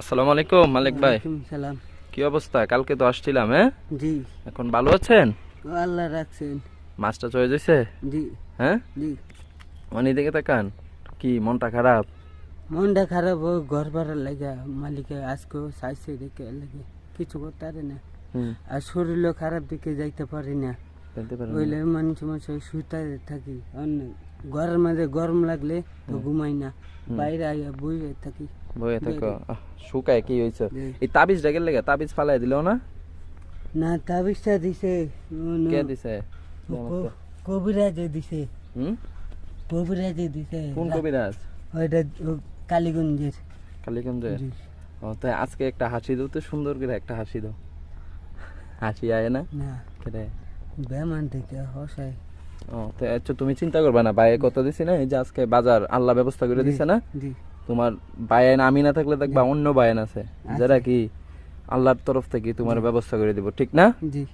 আসসালামু আলাইকুম মালিক ভাই। সালাম। কি অবস্থা? কালকে তো আসছিলাম হ্যাঁ? জি। এখন ভালো আছেন? আল্লাহ রাখছেন। মাছটা চলে যাইছে? জি। হ্যাঁ? জি। মানে দিকে তাকান কি মনটা খারাপ? মনটা খারাপ হোক ঘর ভাড়া লাগে মালিকে আজকে চাইছে দেখে লাগে কিছু করতে পারে না। আর শরীরও খারাপ দিকে যাইতে পারি না। ওইলে মানুষ মানুষ সুতা থাকি। অন্য ঘরের মাঝে গরম লাগলে তো ঘুমাই না। বাইরে আইয়া বইয়ে থাকি। বয়ে থাকো। শুকায় কি হয়েছে এই তাবিজ ডেকে লেগে তাবিজ ফালাই দিল না? না তাবিজটা দিছে কে দিছে কবিরাজে দিছে হুম কবিরাজে দিছে কোন কবিরাজ ওইটা ও কালীগঞ্জের ও তাই আজকে একটা হাসি দাও তো সুন্দর করে একটা হাসি দাও। হাসি আয় না? না। কেটে বেমান থেকে হসায়। ও তো আচ্ছা তুমি চিন্তা করবে না বাইরে কত দিছি না এই যে আজকে বাজার আল্লাহ ব্যবস্থা করে দিছে না? তোমার বায়ান আমি না থাকলে দেখবা অন্য বায়ান আছে। যারা কি আল্লাহর তরফ থেকে তোমার ব্যবস্থা করে দিব ঠিক না? জি।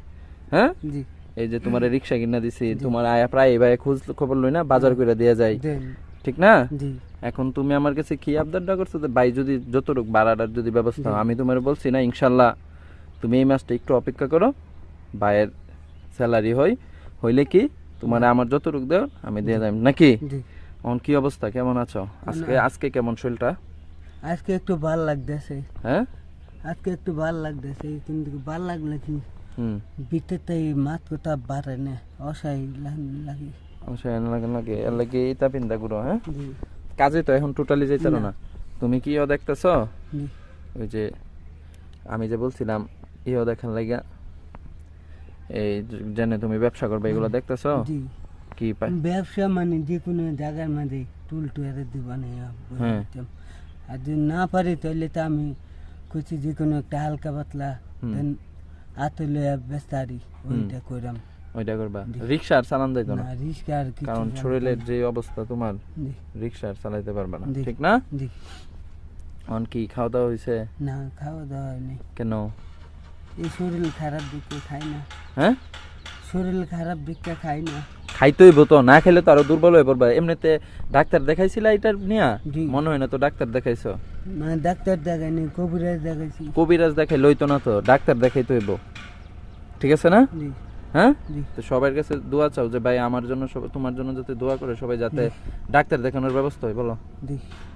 হ্যাঁ? জি। এই যে তোমার রিক্সা কিনা দিছি তোমার আয়া প্রায় ভাই খোঁজ খবর লই না বাজার করে দেয়া যায়। ঠিক না? জি। এখন তুমি আমার কাছে কি আবদারটা করছ? যে ভাই যদি যতটুক বাড়াটার যদি ব্যবস্থা আমি তোমার বলছি না ইনশাল্লাহ তুমি এই মাসটা একটু অপেক্ষা করো ভাইয়ের স্যালারি হয় হইলে কি তোমার আমার যত যতটুক দেও আমি দিয়ে যাই নাকি? জি। এখন কি অবস্থা? কেমন আছো? আজকে আজকে কেমন শরীরটা? আজকে একটু ভালো লাগতেছে। হ্যাঁ? আজকে একটু ভালো লাগতেছে কিন্তু ভালো লাগলে কি ভিতরতে মাত কথা বাড়ে না অসাই লাগে এনে লাগে লাগে এর লাগে ইতা পিন্দা গুলো হ্যাঁ? কাজে তো এখন টোটালি যাইতারো না। তুমি কি ইও দেখতেছ? ওই যে আমি যে বলছিলাম ইও দেখার লাগা এই জেনে তুমি ব্যবসা করবে এগুলো দেখতেছ? কি ব্যবসা মানে যে কোনো জায়গার মধ্যে টুল টুয়ারে দিব না হ্যাঁ। আর যদি না পারি তাহলে তো আমি কিছু যে কোনো একটা হালকা পাতলা। দেন হাতে লইয়া বেস্তারি ওইটা কইরাম। ওইটা করবা। রিক্সা আর চালান যাইতো না? রিক্সা আর কিছু কারণ শরীরের যে অবস্থা তোমার রিক্সা আর চালাইতে পারবে না। ঠিক না? জি অন কি খাওয়া দাওয়া হইছে? না খাওয়া দাওয়া হয়নি। কেন? এই শরীর খারাপ দিকে খাই না। হ্যাঁ? শরীর খারাপ দিকটা খাই না। খাইতেই তো না খেলে তো আরও দুর্বল হয়ে পড়বে এমনিতে ডাক্তার দেখাইছিলা এটা নিয়া? মনে হয় না তো ডাক্তার দেখাইছো? মানে ডাক্তার দেখাইনি কবিরাজ দেখাইছি। কবিরাজ দেখাই লইতো না তো ডাক্তার দেখাইতে হইব। ঠিক আছে না? হ্যাঁ? তো সবার কাছে দোয়া চাও যে ভাই আমার জন্য সব- তোমার জন্য যাতে দোয়া করে সবাই যাতে ডাক্তার দেখানোর ব্যবস্থা হয় বলো।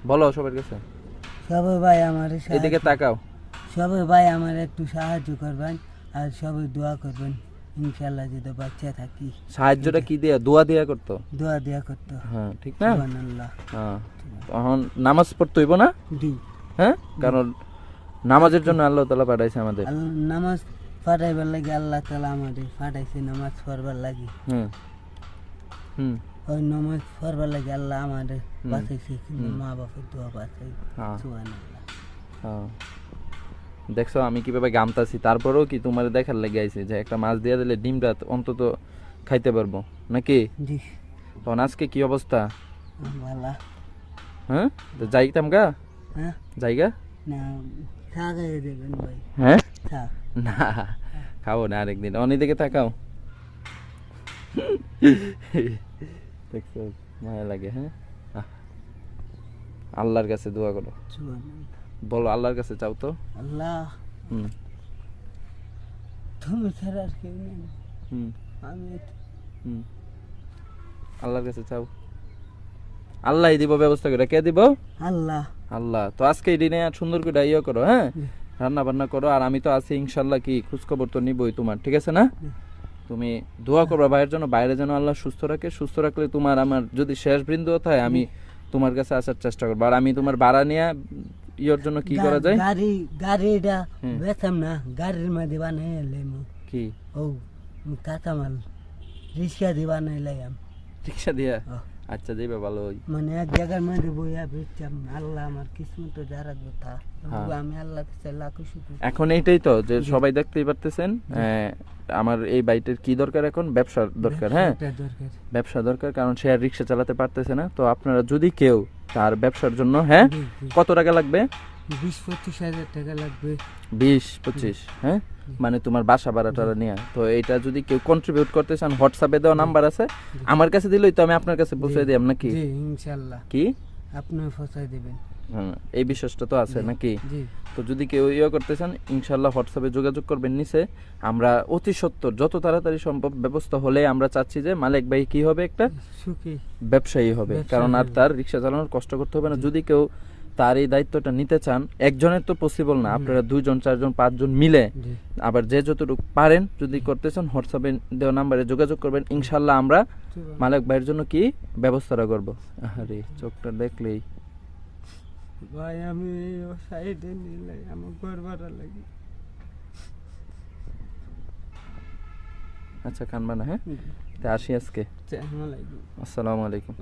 বলো সবার কাছে। সবাই ভাই আমার এদিকে তাকাও। সবাই ভাই আমার একটু সাহায্য করবেন আর সবাই দোয়া করবেন। ইনশাল্লাহ যদি বাচ্চা থাকি। সাহায্যটা কি দিয়া? দোয়া দিয়া করতো? দোয়া দেয়া করতো। হ্যাঁ ঠিক না? সুবহানাল্লাহ। হ্যাঁ তখন নামাজ পড়তে হইব না? জি। হ্যাঁ কারণ নামাজের জন্য আল্লাহ তালা পাঠাইছে আমাদের। নামাজ পাঠাইবার লাগে আল্লাহ তালা আমাদের পাঠাইছে নামাজ পড়বার লাগে। হুম। হুম। ওই নামাজ পড়বার লাগে আল্লাহ আমাদের বাঁচাইছে মা বাপের দোয়া বাঁচাই হ্যাঁ। সুবহানাল্লাহ। হ্যাঁ। দেখছ আমি কীভাবে গামতাছি? তারপরেও কি তোমার দেখার লেগে আইছে যে একটা মাছ দিয়ে দিলে ডিমটা অন্তত খাইতে পারব নাকি? তখন আজকে কি অবস্থা? হ্যাঁ? তো যাইতাম গা? হ্যাঁ? জায়গা হ্যাঁ? না খাব না আরেকদিন। অনেক দিকে তাকাও। দেখছ মায়া লাগে হ্যাঁ। আল্লাহর কাছে দোয়া করো। বলো আল্লাহর কাছে চাও তো? আল্লাহ। হুম। তুমি ছাড়া আর কেউ নেই। হুম। আমি হুম। আল্লাহর কাছে চাও। আল্লাহই দিব ব্যবস্থা করে। কে দিব? আল্লাহ। আল্লাহ। তো আজকে এই দিনে সুন্দর করে ইয়ে করো হ্যাঁ? রান্না বান্না করো আর আমি তো আছি ইনশাল্লাহ কি খোঁজখবর তো নিবই তোমার ঠিক আছে না? তুমি দোয়া করবা ভাইয়ের জন্য বাইরে যেন আল্লাহ সুস্থ রাখে। সুস্থ রাখলে তোমার আমার যদি শেষ বৃন্দ হয় আমি তোমার কাছে আসার চেষ্টা করব। আর আমি তোমার বাড়া নিয়ে ইয়ের জন্য কি করা যায়? গাড়ি গাড়িটা। বেচাম না গাড়ির মধ্যে কি? ও রিক্সা দিয়ে বানাই লাইম রিক্সা দিয়া? আচ্ছা যাইবা ভালো মানে এক জায়গার মধ্যে বইয়া বেচতাম আল্লাহ আমার কিসমত যারা কথা হ্যাঁ। আমি আল্লাহ কাছে লাখো শুক্র। এখন এইটাই তো যে সবাই দেখতেই পারতেছেন আমার এই বাইটের কি দরকার এখন? ব্যবসার দরকার হ্যাঁ? ব্যবসা দরকার কারণ সে আর রিক্সা চালাতে পারতেছে না। তো আপনারা যদি কেউ তার ব্যবসার জন্য হ্যাঁ। কত টাকা লাগবে? বিশ পঁচিশ হাজার টাকা লাগবে। বিশ পঁচিশ হ্যাঁ? মানে তোমার বাসা ভাড়া টাড়া নিয়ে। তো এটা যদি কেউ কন্ট্রিবিউট করতে চান হোয়াটসঅ্যাপে দেওয়া নাম্বার আছে। আমার কাছে দিলেই তো আমি আপনার কাছে পৌঁছে দিই নাকি ইনশাল্লাহ। কি? আপনি পৌঁছে দিবেন। এই বিশ্বাসটা তো আছে নাকি? তো যদি কেউ ইয়ে করতে চান ইনশাল্লাহ হোয়াটসঅ্যাপে যোগাযোগ করবেন নিচে। আমরা অতি সত্তর যত তাড়াতাড়ি সম্ভব ব্যবস্থা হলে আমরা চাচ্ছি যে মালিক ভাই কি হবে একটা? ব্যবসায়ী হবে। কারণ আর তার রিক্সা চালানোর কষ্ট করতে হবে না। যদি কেউ তার এই দায়িত্বটা নিতে চান একজনের তো পসিবল না। আপনারা দুইজন চারজন পাঁচজন মিলে আবার যে যতটুকু পারেন যদি করতে চান হোয়াটসঅ্যাপে দেওয়া নাম্বারে যোগাযোগ করবেন। ইনশাল্লাহ আমরা মালিক ভাইয়ের জন্য কি ব্যবস্থাটা করব? আরে চোখটা দেখলেই ভাই আমি সাইডে নিলে আমার ঘর ভাড়া লাগে। আচ্ছা কানবা না হ্যাঁ? তা আসি আজকে। আসসালামু আলাইকুম।